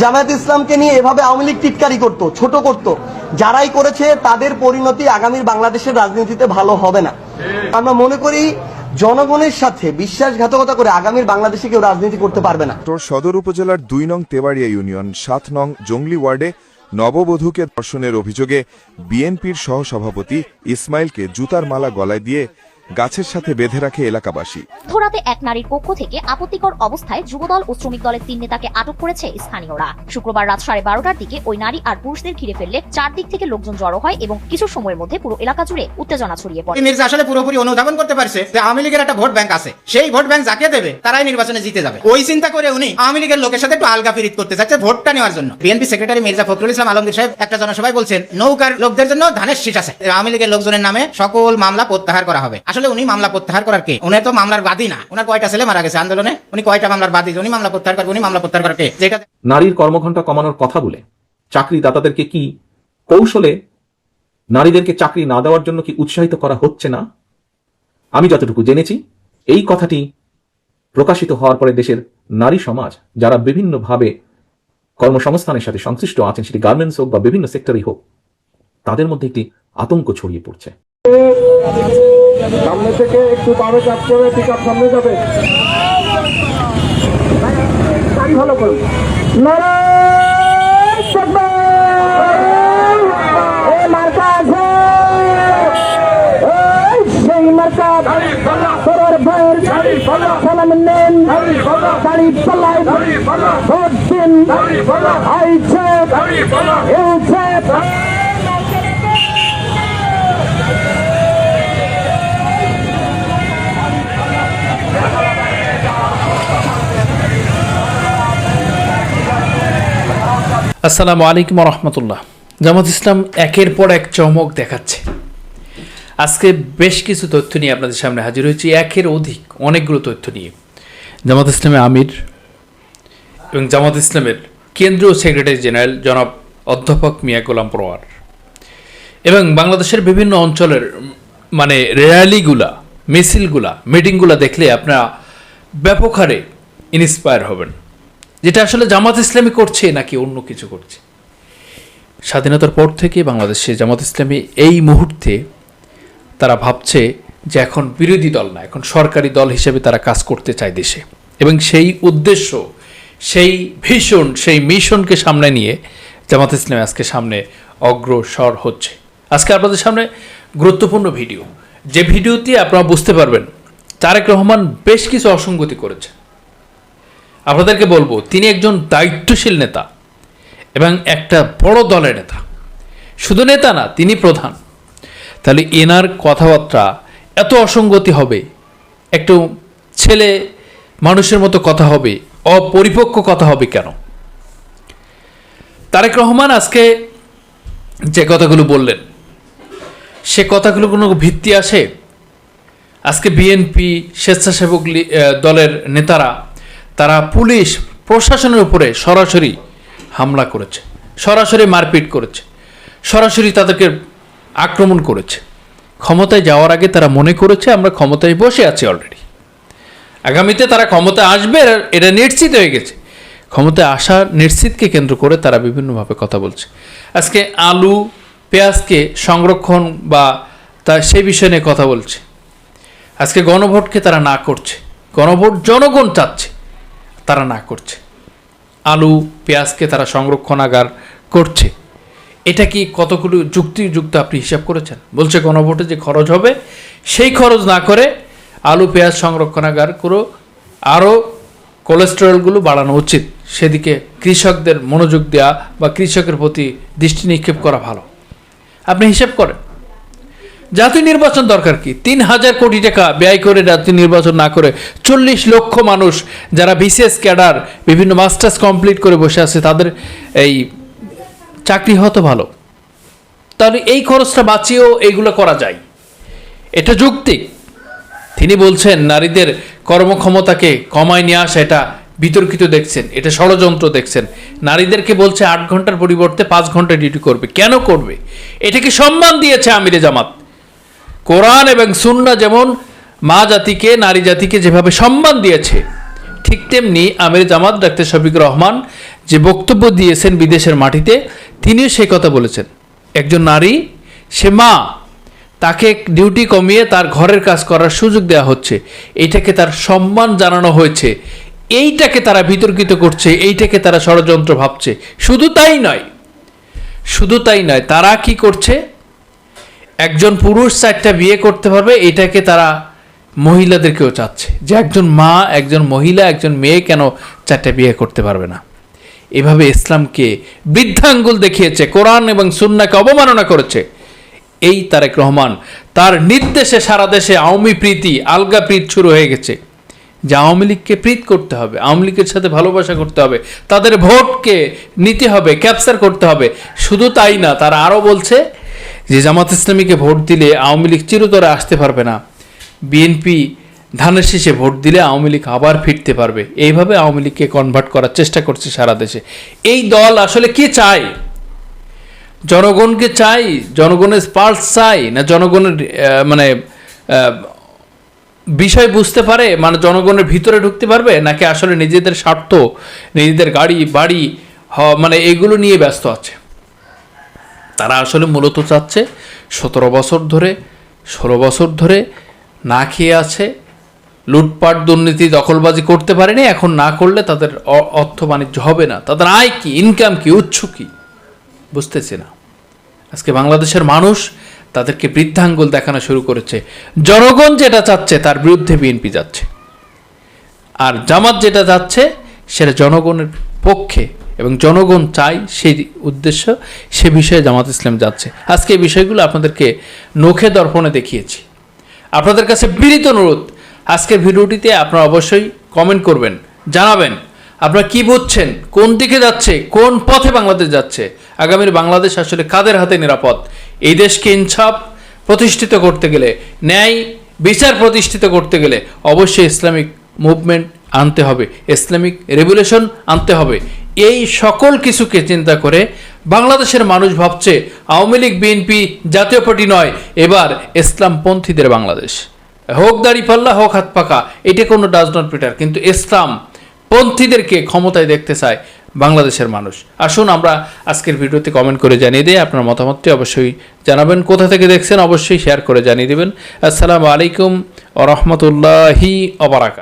জামায়াত ইসলামকে নিয়ে এভাবে আওয়ামী লীগ টিটকারি করতো, ছোট করত। যারাই করেছে তাদের পরিণতি আগামীর বাংলাদেশের রাজনীতিতে ভালো হবে না। আমরা মনে করি জনগণের সাথে বিশ্বাসঘাতকতা করে আগামীর বাংলাদেশে কেউ রাজনীতি করতে পারবে না। সদর উপজেলার দুই নং তেবাড়িয়া ইউনিয়ন, সাত নং জঙ্গলি ওয়ার্ডে নববধূকে ধর্ষণের অভিযোগে বিএনপির সহসভাপতি ইসমাইলকে জুতার মালা গলায় দিয়ে গাছের সাথে বেঁধে রাখে এলাকাবাসী। মধ্যরাতে এক নারীর পক্ষ থেকে আপত্তিকর অবস্থায় যুবদল ও শ্রমিক দলের তিন নেতাকে আটক করেছে স্থানীয়রা। শুক্রবার রাত সাড়ে বারোটার দিকে ওই নারী আর পুরুষদের ঘিরে ফেললে চারদিক থেকে লোকজন জড়ো হয় এবং কিছু সময়ের মধ্যে পুরো এলাকা জুড়ে উত্তেজনা ছড়িয়ে পড়ে। মির্জা আসলে পুরোপুরি অনুধাবন করতে পারছে যে আওয়ামী লীগের একটা ভোট ব্যাংক আছে। সেই ভোট ব্যাংক যাকে দেবে তারাই নির্বাচনে জিতে যাবে। ওই চিন্তা করে উনি আওয়ামী লীগের লোকের সাথে একটু আলগা ফিরিত করতে চাচ্ছে ভোটটা নেওয়ার জন্য। বিএনপি সেক্রেটারি মির্জা ফখরুল ইসলাম আলমগীর সাহেব একটা জনসভায় বলছেন নৌকার লোকদের জন্য ধানের শীষ আছে। আওয়ামী লীগের লোকজনের নামে সকল মামলা প্রত্যাহার করা হবে। আসলে উনি মামলা প্রত্যাহার করার কে? উনি তো মামলার বাদী না। ওনার কয়টা ছেলে মারা গেছে আন্দোলনে? উনি কয়টা মামলার বাদী? উনি মামলা প্রত্যাহার করবে উনি মামলা প্রত্যাহার করার কে? যেটা নারীর কর্মঘণ্টা কমানোর কথা বলে। চাকরিদাতাদেরকে কি কৌশলে নারীদেরকে চাকরি না দেওয়ার জন্য কি উৎসাহিত করা হচ্ছে না? আমি যতটুকু জেনেছি, এই কথাটি প্রকাশিত হওয়ার পরে দেশের নারী সমাজ, যারা বিভিন্নভাবে কর্মসংস্থানের সাথে সংশ্লিষ্ট আছেন, সেটি গার্মেন্টস হোক বা বিভিন্ন সেক্টরই হোক, তাদের মধ্যে একটি আতঙ্ক ছড়িয়ে পড়ছে। সামনে থেকে একটু বামে চাপতে হবে পিক আপ সামনে যাবে। গাড়ি ভালো করুন নারায়ণ আসসালামু আলাইকুম রহমতুল্লাহ জামাত ইসলাম একের পর এক চমক দেখাচ্ছে। আজকে বেশ কিছু তথ্য নিয়ে আপনাদের সামনে হাজির হয়েছি। একের অধিক অনেকগুলো তথ্য নিয়ে। জামাত ইসলামের আমির এবং জামাত ইসলামের কেন্দ্রীয় সেক্রেটারি জেনারেল জনাব অধ্যাপক মিয়া গোলাম পরোয়ার এবং বাংলাদেশের বিভিন্ন অঞ্চলের মানে র্যালিগুলা, মিছিলগুলা, মিটিংগুলা দেখলে আপনারা ব্যাপক হারে ইন্সপায়ার হবেন। যেটা আসলে জামাত ইসলামী করছে নাকি অন্য কিছু করছে? স্বাধীনতার পর থেকে বাংলাদেশে জামাত ইসলামী এই মুহূর্তে তারা ভাবছে যে এখন বিরোধী দল না, এখন সরকারি দল হিসেবে তারা কাজ করতে চায় দেশে। এবং সেই উদ্দেশ্য, সেই ভীষণ, সেই মিশনকে সামনে নিয়ে জামাত ইসলামী আজকে সামনে অগ্রসর হচ্ছে। আজকে আপনাদের সামনে গুরুত্বপূর্ণ ভিডিও। যে ভিডিওটি আপনারা বুঝতে পারবেন, তারেক রহমান বেশ কিছু অসঙ্গতি করেছে আপনাদেরকে বলব, তিনি একজন দায়িত্বশীল নেতা এবং একটা বড় দলের নেতা। শুধু নেতা না, তিনি প্রধান। তাহলে এনার কথাবার্তা এত অসঙ্গতি হবে, একটু ছেলে মানুষের মতো কথা হবে, অপরিপক্ক কথা হবে কেন? তারেক রহমান আজকে যে কথাগুলো বললেন, সে কথাগুলো কোনো ভিত্তি আসে? আজকে বিএনপি স্বেচ্ছাসেবক দলের নেতারা তারা পুলিশ, প্রশাসনের উপরে সরাসরি হামলা করেছে, সরাসরি মারপিট করেছে, সরাসরি তাদেরকে আক্রমণ করেছে। ক্ষমতায় যাওয়ার আগে তারা মনে করেছে, আমরা ক্ষমতায় বসে আছি অলরেডি আগামীতে তারা ক্ষমতা আসবে, এটা নিশ্চিত হয়ে গেছে। ক্ষমতায় আসা নিশ্চিতকে কেন্দ্র করে তারা বিভিন্নভাবে কথা বলছে। আজকে আলু, পেঁয়াজকে সংরক্ষণ বা তা সেই বিষয় নিয়ে কথা বলছে। আজকে গণভোটকে তারা না করছে। গণভোট জনগণ চাচ্ছে। তারা না করছে। আলু, পেঁয়াজকে তারা সংরক্ষণাগার করছে। এটা কি কতগুলো যুক্তিযুক্ত আপনি হিসাব করেছেন? বলছে গণভোটে যে খরচ হবে, সেই খরচ না করে আলু, পেঁয়াজ সংরক্ষণাগার করে আরও কোলেস্টেরলগুলো বাড়ানো উচিত। সেদিকে কৃষকদের মনোযোগ দেওয়া বা কৃষকের প্রতি দৃষ্টি নিক্ষেপ করা ভালো। আপনি হিসাব করেন। জাতীয় নির্বাচন দরকার কি? তিন হাজার কোটি টাকা ব্যয় করে জাতীয় নির্বাচন না করে চল্লিশ লক্ষ মানুষ যারা বিশেষ ক্যাডার, বিভিন্ন মাস্টার্স কমপ্লিট করে বসে আছে, তাদের এই চাকরি হতো ভালো। তাহলে এই খরচটা বাঁচিয়েও এইগুলো করা যায়। এটা যুক্তি তিনি বলছেন, নারীদের কর্মক্ষমতাকে কমায় নিয়ে আসা, এটা বিতর্কিত দেখছেন, এটা ষড়যন্ত্র দেখছেন। নারীদেরকে বলছে, আট ঘণ্টার পরিবর্তে পাঁচ ঘণ্টা ডিউটি করবে। কেন করবে? এটাকে সম্মান দিয়েছে আমিরে জামাত। কোরআন এবং সুন্না যেমন মা জাতিকে, নারী জাতিকে যেভাবে সম্মান দিয়েছে, ঠিক তেমনি আমির জামাত ডাক্তার শফিকুর রহমান যে বক্তব্য দিয়েছেন বিদেশের মাটিতে, তিনিও সেই কথা বলেছেন। একজন নারী, সে মা, তাকে ডিউটি কমিয়ে তার ঘরের কাজ করার সুযোগ দেওয়া হচ্ছে, এইটাকে তার সম্মান জানানো হয়েছে, এইটাকে তারা বিতর্কিত করছে, এইটাকে তারা ষড়যন্ত্র ভাবছে। শুধু তাই নয়, শুধু তাই নয়, তারা কি করছে? একজন পুরুষ চারটা বিয়ে করতে পারবে, এটাকে তারা মহিলাদেরকেও চাচ্ছে। যে একজন মা, একজন মহিলা, একজন মেয়ে কেন চারটা বিয়ে করতে পারবে না? এভাবে ইসলামকে বৃদ্ধাঙ্গুল দেখিয়েছে, কোরআন এবং সুন্নাকে অবমাননা করেছে। এই তারেক রহমান, তার নির্দেশে সারা দেশে আওয়ামী প্রীতি, আলগা প্রীত শুরু হয়ে গেছে। যে আওয়ামী লীগকে প্রীত করতে হবে, আওয়ামী লীগের সাথে ভালোবাসা করতে হবে, তাদের ভোটকে নিতে হবে ক্যাপচার করতে হবে, শুধু তাই না, তারা আরও বলছে যে জামাত ইসলামীকে ভোট দিলে আওয়ামী লীগ চিরতরে আসতে পারবে না। বিএনপি ধানের শেষে ভোট দিলে আওয়ামী লীগ আবার ফিরতে পারবে। এইভাবে আওয়ামী লীগকে কনভার্ট করার চেষ্টা করছে সারা দেশে। এই দল আসলে কি চায়? জনগণকে চাই? জনগণের পালস চাই? না জনগণের মানে বিষয় বুঝতে পারে? মানে জনগণের ভিতরে ঢুকতে পারবে? নাকি আসলে নিজেদের স্বার্থ, নিজেদের গাড়ি, বাড়ি মানে এগুলো নিয়ে ব্যস্ত আছে? তারা আসলে মূলত চাচ্ছে সতেরো বছর ধরে, ষোলো বছর ধরে না খেয়ে আছে, লুটপাট, দুর্নীতি, দখলবাজি করতে পারেনি, এখন না করলে তাদের অর্থ বাণিজ্য হবে না। তাদের আয় কি ইনকাম কি, উৎস কি? বুঝতেছি না। আজকে বাংলাদেশের মানুষ তাদেরকে বৃদ্ধাঙ্গুল দেখানো শুরু করেছে। জনগণ যেটা চাচ্ছে তার বিরুদ্ধে বিএনপি যাচ্ছে। আর জামাত যেটা যাচ্ছে, সেটা জনগণের পক্ষে এবং জনগণ চাই সেই উদ্দেশ্য, সে বিষয়ে জামাত ইসলাম যাচ্ছে। আজকে এই বিষয়গুলো আপনাদেরকে নখে দর্পণে দেখিয়েছি। আপনাদের কাছে বিনীত অনুরোধ, আজকের ভিডিওটিতে আপনারা অবশ্যই কমেন্ট করবেন, জানাবেন, আপনারা কি বুঝছেন, কোন দিকে যাচ্ছে, কোন পথে বাংলাদেশ যাচ্ছে, আগামীর বাংলাদেশ আসলে কাদের হাতে নিরাপদ, এই দেশকে ইনসাফ প্রতিষ্ঠিত করতে গেলে, ন্যায় বিচার প্রতিষ্ঠিত করতে গেলে অবশ্যই ইসলামিক মুভমেন্ট আনতে হবে। ইসলামিক রেগুলেশন আনতে হবে। এই সকল কিছুকে চিন্তা করে বাংলাদেশের মানুষ ভাবছে, আওয়ামী লীগ, বিএনপি জাতীয় পার্টি নয়, এবার ইসলামপন্থীদের বাংলাদেশ। হোক দাড়ি পাল্লা, হোক হাত পাকা, এটা কোনো ডাজ নট পিটার কিন্তু ইসলাম পন্থীদেরকে ক্ষমতায় দেখতে চায় বাংলাদেশের মানুষ। আসুন আমরা আজকের ভিডিওতে কমেন্ট করে জানিয়ে দিই, আপনার মতামতটি অবশ্যই জানাবেন। কোথা থেকে দেখছেন অবশ্যই শেয়ার করে জানিয়ে দেবেন। আসসালামু আলাইকুম ও রহমতুল্লাহি অবরাকা